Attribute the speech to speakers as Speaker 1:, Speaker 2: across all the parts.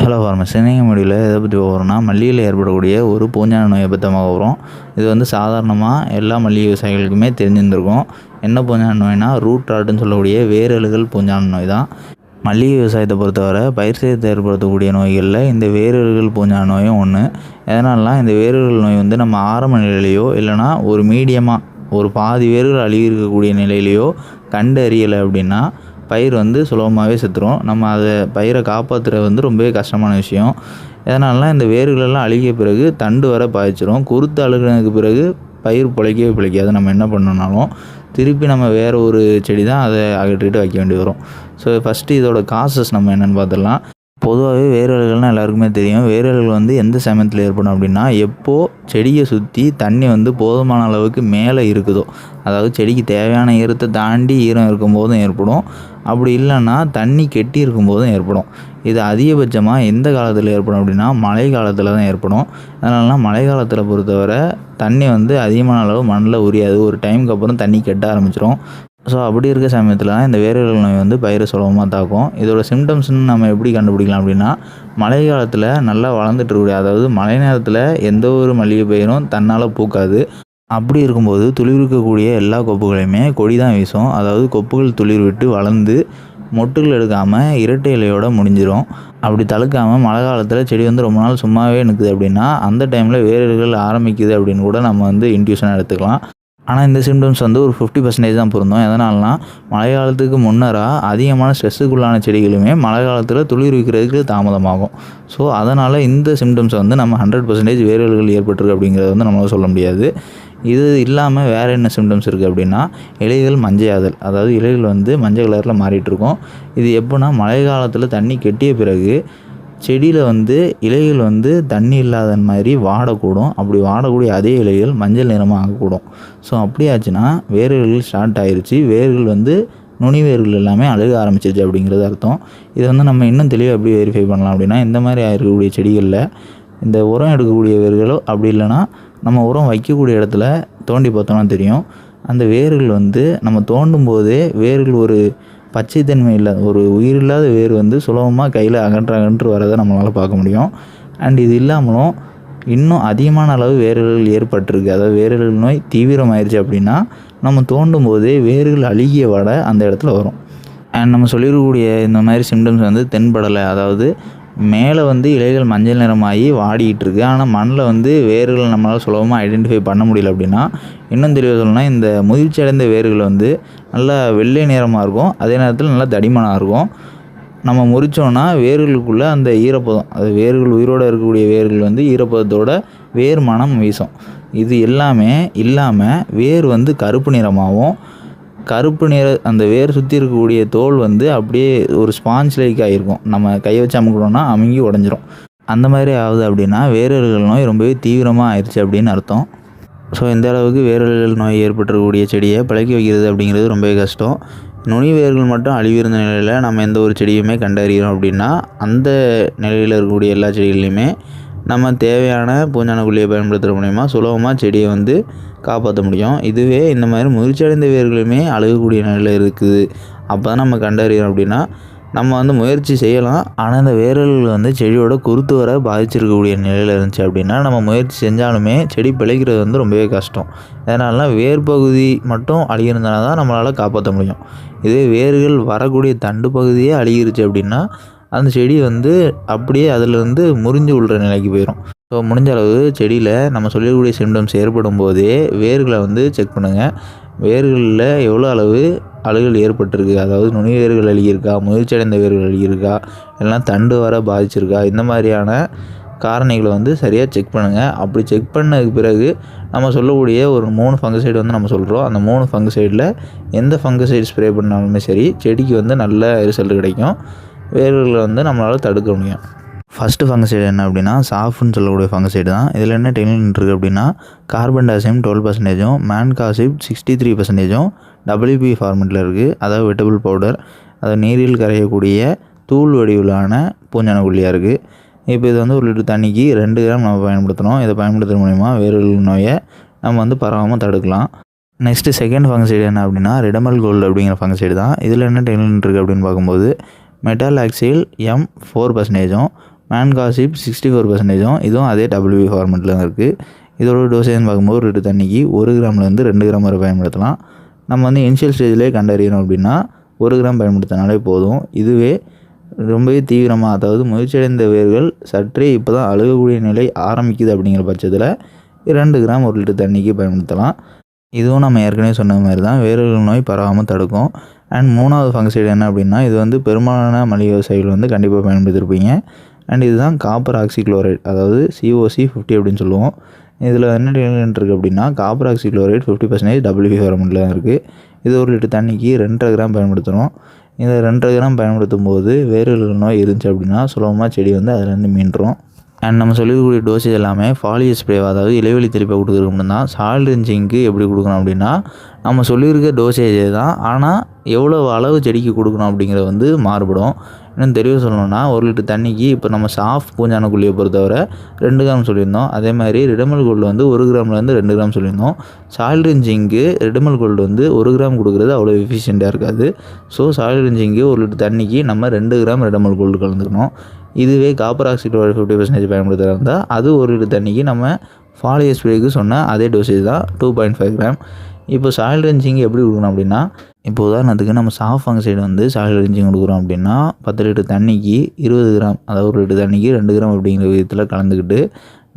Speaker 1: Hello ஃபார்மஸ் சின்ன முடியல. எதை பற்றி போகிறோம்னா மல்லியில் ஏற்படக்கூடிய ஒரு பூஞ்சான நோயை பற்றி வரும் இது வந்து சாதாரணமாக எல்லா மல்லிகை விவசாயிகளுக்குமே தெரிஞ்சிருந்திருக்கும். என்ன பூஞ்சான நோய்னா ரூட் ராட்டுன்னு சொல்லக்கூடிய வேரழுகள் பூஞ்சான நோய் தான். மல்லிகை விவசாயத்தை பொறுத்தவரை பயிர் சேதத்தை ஏற்படுத்தக்கூடிய நோய்களில் இந்த வேரல்கள் பூஞ்சான நோயும் ஒன்று எதனாலலாம் இந்த வேரல்கள் நோய் வந்து நம்ம ஆரம்ப நிலையிலையோ இல்லைனா ஒரு மீடியமாக ஒரு பாதி வேர்கள் அழுகி இருக்கக்கூடிய நிலையிலையோ கண்டறியலை அப்படின்னா பயிர் வந்து சுலபமாகவே செத்துரும். நம்ம அதை பயிரை காப்பாற்றுறது வந்து ரொம்பவே கஷ்டமான விஷயம். எதனாலலாம் இந்த வேர்களெல்லாம் அழுகிய பிறகு தண்டு வர பாய்ச்சிரும். குருத்து அழுகினதுக்கு பிறகு பயிர் பிழைக்கவே பிழைக்காது. நம்ம என்ன பண்ணோம்னாலும் திருப்பி நம்ம வேறு ஒரு செடி தான் அதை அகற்றிட்டு வைக்க வேண்டி வரும். ஸோ ஃபஸ்ட்டு இதோட காசஸ் நம்ம என்னென்னு பார்த்துடலாம். பொதுவாகவே வேரல்கள்னால் எல்லாருக்குமே தெரியும். வேரல்கள் வந்து எந்த சமயத்தில் ஏற்படும் அப்படின்னா எப்போது செடியை சுற்றி தண்ணி வந்து போதுமான அளவுக்கு மேலே இருக்குதோ அதாவது செடிக்கு தேவையான ஈரத்தை தாண்டி ஈரம் இருக்கும்போதும் ஏற்படும். அப்படி இல்லைன்னா தண்ணி கெட்டி இருக்கும்போதும் ஏற்படும். இது அதிகபட்சமாக எந்த காலத்தில் ஏற்படும் அப்படின்னா மழை காலத்தில் தான் ஏற்படும். அதனாலலாம் மழை காலத்தில் பொறுத்தவரை தண்ணி வந்து அதிகமான அளவு மண்ணில் உரியாது. ஒரு டைமுக்கு அப்புறம் தண்ணி கெட்ட ஆரம்பிச்சிடும் ஸோ அப்படி இருக்க சமயத்தில் தான் இந்த வேரல் நோய் வந்து பயிரை சுலபமாக தாக்கும். இதோட சிம்டம்ஸ்னு நம்ம எப்படி கண்டுபிடிக்கலாம் அப்படின்னா மழை காலத்தில் நல்லா வளர்ந்துட்டு இருக்கக்கூடிய அதாவது மழை நேரத்தில் எந்த ஒரு மல்லிகை பயிரும் தன்னால் பூக்காது. அப்படி இருக்கும்போது துளிர்விக்கக்கூடிய எல்லா கொப்புகளையுமே கொடி தான் வீசும். அதாவது கொப்புகள் துளிர் விட்டு வளர்ந்து மொட்டுகள் எடுக்காமல் இரட்டை இலையோடு முடிஞ்சிடும் அப்படி தழுக்காமல் மழை காலத்தில் செடி வந்து ரொம்ப நாள் சும்மாவே நிற்குது அப்படின்னா அந்த டைமில் வேர்கள் ஆரம்பிக்குது அப்படின்னு கூட நம்ம வந்து இன்ட்யூஷனாக எடுத்துக்கலாம். ஆனால் இந்த சிம்டம்ஸ் வந்து ஒரு ஃபிஃப்டி பர்சன்டேஜ் தான் பொருந்தும். எதனால்னா மழை காலத்துக்கு முன்னராக அதிகமான ஸ்ட்ரெஸ்ஸுக்குள்ளான செடிகளுமே மழை காலத்தில் துளிர் விற்கிறதுக்கு தாமதமாகும். ஸோ அதனால் இந்த சிம்டம்ஸ் வந்து நம்ம ஹண்ட்ரட் பர்சன்டேஜ் வேறுகள் ஏற்பட்டிருக்கு அப்படிங்கிறத வந்து நம்மளால் சொல்ல முடியாது. இது இல்லாமல் வேறு என்ன சிம்டம்ஸ் இருக்குது அப்படின்னா இலைகள் மஞ்சையாதல். அதாவது இலைகள் வந்து மஞ்சள் கலரில் மாறிட்டுருக்கும் இது எப்போனா மழை காலத்தில் தண்ணி கெட்டிய பிறகு செடியில் வந்து இலைகள் வந்து தண்ணி இல்லாத மாதிரி வாடக்கூடும் அப்படி வாடக்கூடிய அதே இலைகள் மஞ்சள் நிறமாக ஆகக்கூடும் ஸோ அப்படி ஆச்சுன்னா வேர்கள் ஸ்டார்ட் ஆயிடுச்சு வேர்கள் வந்து நுனி வேர்கள் எல்லாமே அழுக ஆரம்பிச்சிருச்சு அப்படிங்கிறது அர்த்தம். இதை வந்து நம்ம இன்னும் தெளிவாக எப்படி வெரிஃபை பண்ணலாம் அப்படின்னா இந்த மாதிரி ஆயிருக்கக்கூடிய செடிகளில் இந்த உரம் எடுக்கக்கூடிய வேர்களோ அப்படி இல்லைன்னா நம்ம உரம் வைக்கக்கூடிய இடத்துல தோண்டி பார்த்தோம்னா தெரியும். அந்த வேர்கள் வந்து நம்ம தோண்டும் போதே வேர்கள் ஒரு பச்சைத்தன்மை இல்லை. ஒரு உயிரில்லாத வேர் வந்து சுலபமாக கையில் அகன்று அகன்று வரதை நம்மளால் பார்க்க முடியும். அண்ட் இது இல்லாமலும் இன்னும் அதிகமான அளவு வேர்கள் ஏற்பட்டிருக்கு. அதாவது வேர்கள் நோய் தீவிரமாயிருச்சு அப்படின்னா நம்ம தோண்டும் போதே வேர்கள் அழுகிய வடை அந்த இடத்துல வரும். அண்ட் நம்ம சொல்லிடக்கூடிய இந்த மாதிரி சிம்டம்ஸ் வந்து தென்படலை. அதாவது மேலே வந்து இலைகள் மஞ்சள் நிறமாகி வாடிக்கிட்டு இருக்குது ஆனால் மண்ணில் வந்து வேர்கள் நம்மளால் சுலபமாக ஐடென்டிஃபை பண்ண முடியல அப்படின்னா இன்னும் தெளிவாக சொல்லணும்னா இந்த முதிர்ச்சி அடைந்த வேர்கள் வந்து நல்லா வெள்ளை நிறமாக இருக்கும். அதே நேரத்தில் நல்லா தடிமனாக இருக்கும். நம்ம முறிச்சோன்னா வேர்களுக்குள்ளே அந்த ஈரப்பதம் அது வேர்கள் உயிரோடு இருக்கக்கூடிய வேர்கள் வந்து ஈரப்பதத்தோட வேர் மனம் வீசும். இது எல்லாமே இல்லாமல் வேர் வந்து கருப்பு நிறமாகவும் கருப்பு நிற அந்த வேர் சுற்றி இருக்கக்கூடிய தோல் வந்து அப்படியே ஒரு ஸ்பாஞ்ச் லைக் ஆகிருக்கும் நம்ம கையை வச்சு அமுக்கணும்னா அமுங்கி உடஞ்சிரும். அந்த மாதிரி ஆகுது அப்படின்னா வேரல்கள் நோய் ரொம்பவே தீவிரமாக ஆயிடுச்சு அப்படின்னு அர்த்தம். ஸோ இந்த அளவுக்கு வேரல்கள் நோய் ஏற்பட்டிருக்கக்கூடிய செடியை பழக்கி வைக்கிறது அப்படிங்கிறது ரொம்பவே கஷ்டம். நுனி வேர்கள் மட்டும் அழிவிருந்த நிலையில் நம்ம எந்த ஒரு செடியுமே கண்டறிகிறோம் அப்படின்னா அந்த நிலையில் இருக்கக்கூடிய எல்லா செடிகள்லையுமே நம்ம தேவையான பூஞ்சான குழியை பயன்படுத்துகிற மூலிமா சுலபமாக செடியை வந்து காப்பாற்ற முடியும். இதுவே இந்த மாதிரி முதிர்ச்சி அடைந்த வேர்களுமே அழுகக்கூடிய நிலையில் இருக்குது. அப்போ தான் நம்ம கண்டறியணும் அப்படின்னா நம்ம வந்து முயற்சி செய்யலாம். ஆனால் இந்த வேர்கள் வந்து செடியோட குருத்து வர பாதிச்சிருக்கக்கூடிய நிலையில் இருந்துச்சு அப்படின்னா நம்ம முயற்சி செஞ்சாலுமே செடி பிழைக்கிறது வந்து ரொம்பவே கஷ்டம். அதனால வேர் பகுதி மட்டும் அழுகிருந்தனா தான் நம்மளால் காப்பாற்ற முடியும். இதே வேர்கள் வரக்கூடிய தண்டு பகுதியே அழுகிருச்சு அப்படின்னா அந்த செடி வந்து அப்படியே அதில் வந்து முறிஞ்சு விழுற நிலைக்கு போயிடும் ஸோ முடிஞ்ச அளவு செடியில் நம்ம சொல்லக்கூடிய சிம்டம்ஸ் ஏற்படும் போதே வேர்களை வந்து செக் பண்ணுங்கள் வேர்களில் எவ்வளோ அளவு அழுகல் ஏற்பட்டிருக்கு? அதாவது நுனி வேர்கள் அழுகியிருக்கா? முயற்சியடைந்த வேர்கள் அழுகியிருக்கா? எல்லாம் தண்டு வர பாதிச்சிருக்கா? இந்த மாதிரியான காரணிகளை வந்து சரியாக செக் பண்ணுங்கள் அப்படி செக் பண்ணதுக்கு பிறகு நம்ம சொல்லக்கூடிய ஒரு மூணு ஃபங்கசைடு வந்து நம்ம சொல்கிறோம் அந்த மூணு ஃபங்கசைடில் எந்த ஃபங்கசைடு ஸ்ப்ரே பண்ணாலுமே சரி செடிக்கு வந்து நல்ல ரிசல்ட் கிடைக்கும். வேர்களை வந்து நம்மளால் தடுக்க முடியும். ஃபஸ்ட்டு ஃபங்கசைடு என்ன அப்படின்னா சாஃப்ட்னு சொல்லக்கூடிய ஃபங்கசைடு தான். இதில் என்ன டெக்னிக் இருக்குது அப்படின்னா கார்பன் டைசியம் டுவெல் பர்சன்டேஜும் மேன் காசிப் சிக்ஸ்டி த்ரீ பர்சன்டேஜும் டபிள்யூபி ஃபார்மெட்டில் இருக்குது அதாவது வெட்டபிள் பவுடர் அதை நீரில் கரையக்கூடிய தூள் வடிவிலான பூஞ்சான குள்ளியாக இருக்குது இப்போ இது வந்து ஒரு லிட்டர் தண்ணிக்கு ரெண்டு கிராம் நம்ம பயன்படுத்தணும் இதை பயன்படுத்துகிற மூலிமா வேர்கள் நோயை நம்ம வந்து பரவாமல் தடுக்கலாம். நெக்ஸ்ட்டு செகண்ட் ஃபங்கசைடு என்ன அப்படின்னா ரெடமல் கோல்டு அப்படிங்கிற ஃபங்கசைடு தான். இதில் என்ன டெக்னிக் இருக்குது அப்படின்னு பார்க்கும்போது மெட்டாலாக்சில் எம் ஃபோர் பர்சன்டேஜும் மேன் காசிப் சிக்ஸ்டி ஃபோர் பர்சன்டேஜும் இதுவும் அதே டபிள்யூபி ஃபார்மெட்டில் தான் இருக்குது இதோட டோசேஜ்னு பார்க்கும்போது ஒரு லிட்டர் தண்ணிக்கு ஒரு கிராம்லேருந்து ரெண்டு கிராம் வரை பயன்படுத்தலாம். நம்ம வந்து இனிஷியல் ஸ்டேஜ்லேயே கண்டறியணும் அப்படின்னா ஒரு கிராம் பயன்படுத்தினாலே போதும். இதுவே ரொம்பவே தீவிரமாக அதாவது முயற்சியடைந்த வேர்கள் சற்றே இப்போ தான் அழுகக்கூடிய நிலை ஆரம்பிக்குது அப்படிங்கிற பட்சத்தில் இரண்டு கிராம் ஒரு லிட்டர் தண்ணிக்கு பயன்படுத்தலாம். இதுவும் நம்ம ஏற்கனவே சொன்ன மாதிரி தான் வேர்கள் நோய் பரவாமல் தடுக்கும். அண்ட் மூணாவது ஃபங்க்சைடு என்ன அப்படின்னா இது வந்து பெரும்பாலான மளிகை விவசாயிகள் வந்து கண்டிப்பாக பயன்படுத்தியிருப்பீங்க அண்ட் இதுதான் காப்பர் ஆக்சிக்ளோரைட் அதாவது சிஓசி ஃபிஃப்டி அப்படின்னு சொல்லுவோம். இதில் என்ன டிஎன்ட் இருக்குது அப்படின்னா copper oxychloride fifty percentage WP ஃபார்மெட்டில் தான் இருக்குது இது ஒரு லிட்டர் தண்ணிக்கு ரெண்டரை கிராம் பயன்படுத்துகிறோம் இந்த ரெண்டரை கிராம் பயன்படுத்தும் போது வேர்கள் நோய் இருந்துச்சு அப்படின்னா சுலபமாக செடி வந்து அதுலேருந்து மீண்டுரும். அண்ட் நம்ம சொல்லக்கூடிய டோசேஜ் எல்லாமே ஃபாலியஸ் ஸ்ப்ரே அதாவது இலைவெளி தெளிப்பை கொடுக்குறது தான் சால் ரிஞ்சிங்க்கு எப்படி கொடுக்கணும் அப்படின்னா நம்ம சொல்லியிருக்க டோசேஜே தான். ஆனால் எவ்வளோ அளவு செடிக்கு கொடுக்கணும் அப்படிங்கிறது வந்து மாறுபடும். இன்னும் தெளிவாக சொல்லணும்னா ஒரு லிட்டர் தண்ணிக்கு இப்போ நம்ம சாஃப் பூஞ்சான குழியை பொறுத்தவரை ரெண்டு கிராம் சொல்லியிருந்தோம். அதே மாதிரி ரிடமல் கோல்டு வந்து ஒரு கிராம்லேருந்து ரெண்டு கிராம் சொல்லியிருந்தோம். சாயில் ரிஞ்சிங்க்கு ரிடமல் கோல்டு வந்து ஒரு கிராம் கொடுக்குறது அவ்வளோ எஃபிஷியண்ட்டாக இருக்காது. ஸோ சாயில் ரிஞ்சிங்க்கு ஒரு லிட்டர் தண்ணிக்கு நம்ம ரெண்டு கிராம் ரெடமல் கோல்டு கலந்துக்கணும். இதுவே காப்பர் ஆக்சிக்ளோரைட் ஃபிஃப்டி பர்சன்டேஜ் பயன்படுத்துகிறதா இருந்தால் அது ஒரு லிட்டர் தண்ணிக்கு நம்ம ஃபாலியஸ் ஸ்ப்ரேக்கு சொன்ன அதே டோசேஜ் தான் டூ பாயிண்ட் ஃபைவ் கிராம் இப்போ சாயில் ரெஞ்சிங் எப்படி கொடுக்கணும் அப்படின்னா இப்போ உதாரணத்துக்கு நம்ம சாஃப் சைடு வந்து சாயில் ரெஞ்சிங் கொடுக்குறோம் அப்படின்னா பத்து லிட்டர் தண்ணிக்கு இருபது கிராம் அதாவது ஒரு லிட்டர் தண்ணிக்கு ரெண்டு கிராம் அப்படிங்கிற விதத்தில் கலந்துக்கிட்டு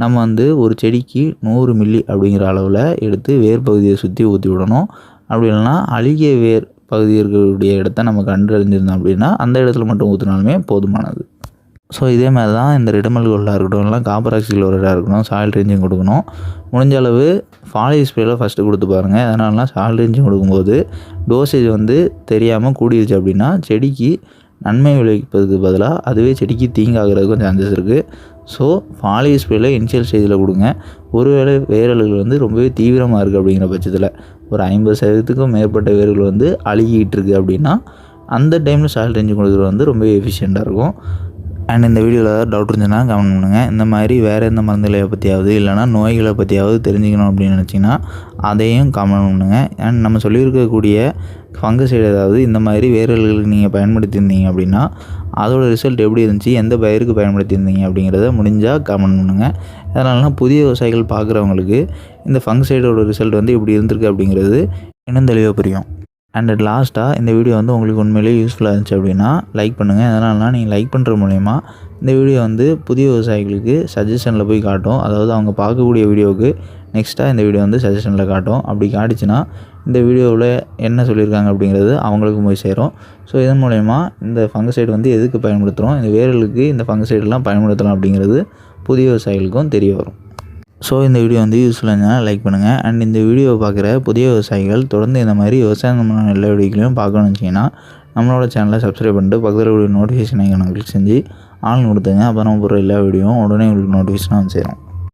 Speaker 1: நம்ம வந்து ஒரு செடிக்கு நூறு மில்லி அப்படிங்கிற அளவில் எடுத்து வேர் பகுதியை சுற்றி ஊற்றி விடணும். அப்படி இல்லைன்னா அழுகிய வேர் பகுதி இருக்கக்கூடிய இடத்த நம்ம கண்டறிஞ்சிருந்தோம் அப்படின்னா அந்த இடத்துல மட்டும் ஊற்றினாலுமே போதுமானது. ஸோ இதே மாதிரி தான் இந்த ரிடமல் கோல்டாக இருக்கட்டும் இல்லை காப்பர் ஆக்சிக்ளோரைடாக இருக்கட்டும் சாயில் ரேஞ்சும் கொடுக்கணும். முடிஞ்ச அளவு ஃபாலி ஸ்ப்ரேயில் ஃபஸ்ட்டு கொடுத்து பாருங்கள் அதனாலலாம் சாயில் ரேஞ்சும் கொடுக்கும்போது டோசேஜ் வந்து தெரியாமல் கூடிடுச்சு அப்படின்னா செடிக்கு நன்மை விளைவிப்பதுக்கு பதிலாக அதுவே செடிக்கு தீங்காகிறதுக்கும் சான்சஸ் இருக்குது ஸோ ஃபாலி ஸ்ப்ரேயில் இனிஷியல் ஸ்டேஜில் கொடுங்க. ஒருவேளை வேரல்கள் வந்து ரொம்பவே தீவிரமாக இருக்குது அப்படிங்கிற பட்சத்தில் ஒரு ஐம்பது சதவீதத்துக்கும் மேற்பட்ட வேர்கள் வந்து அழுகிட்டு இருக்குது அப்படின்னா அந்த டைமில் சாயில் ரேஞ்சு கொடுக்குறது வந்து ரொம்பவே எஃபிஷியண்ட்டாக இருக்கும். அண்ட் இந்த வீடியோவில் ஏதாவது டவுட் இருந்துச்சுன்னா கமெண்ட் பண்ணுங்கள் இந்த மாதிரி வேறு எந்த மருந்துகளை பற்றியாவது இல்லைனா நோய்களை பற்றியாவது தெரிஞ்சுக்கணும் அப்படின்னு நினச்சிங்கன்னா அதையும் கமெண்ட் பண்ணுங்கள் அண்ட் நம்ம சொல்லியிருக்கக்கூடிய ஃபங்கசைடு ஏதாவது இந்த மாதிரி வேர்களுக்கு நீங்கள் பயன்படுத்தியிருந்தீங்க அப்படின்னா அதோட ரிசல்ட் எப்படி இருந்துச்சு எந்த பயிருக்கு பயன்படுத்தியிருந்தீங்க அப்படிங்கிறத முடிஞ்சால் கமெண்ட் பண்ணுங்கள் அதனாலலாம் புதிய விவசாயிகள் பார்க்குறவங்களுக்கு இந்த ஃபங்கசைடோட ரிசல்ட் வந்து இப்படி இருந்திருக்கு அப்படிங்கிறது இன்னும் தெளிவாக புரியும். அண்ட் லாஸ்ட்டாக இந்த வீடியோ வந்து உங்களுக்கு உண்மையிலேயே யூஸ்ஃபுல்லாக இருந்துச்சு அப்படின்னா லைக் பண்ணுங்கள் அதனால நீங்கள் லைக் பண்ணுற மூலயமா இந்த வீடியோ வந்து புதிய விவசாயிகளுக்கு சஜஷனில் போய் காட்டும். அதாவது அவங்க பார்க்கக்கூடிய வீடியோவுக்கு நெக்ஸ்ட்டாக இந்த வீடியோ வந்து சஜஷனில் காட்டும். அப்படி காட்டுச்சுன்னா இந்த வீடியோவில் என்ன சொல்லியிருக்காங்க அப்படிங்கிறது அவங்களுக்கு போய் சேரும். ஸோ இதன் மூலயமா இந்த ஃபங்கசைடு வந்து எதுக்கு பயன்படுத்துகிறோம் இந்த வேர்களுக்கு இந்த ஃபங்கசைடெலாம் பயன்படுத்தலாம் அப்படிங்கிறது புதிய விவசாயிகளுக்கும் தெரிய வரும். ஸோ இந்த வீடியோ வந்து யூஸ்ஃபுல்லாக இருந்தால் லைக் பண்ணுங்கள் அண்ட் இந்த வீடியோவை பார்க்குற புதிய விவசாயிகள் தொடர்ந்து இந்த மாதிரி விவசாயம் நம்ம எல்லா வீடியோக்களையும் பார்க்கணும்னு வச்சிங்கன்னா நம்மளோட சேனலை சப்ஸ்கிரைப் பண்ணிட்டு பக்கத்தில் உள்ள நோட்டிஃபிகேஷன் ஐக்கனை கிளிக் செஞ்சு ஆள் கொடுத்துங்க அப்புறம் போகிற எல்லா வீடியோவும் உடனே உங்களுக்கு நோட்டிஃபிகேஷனாக வந்து சேரும்.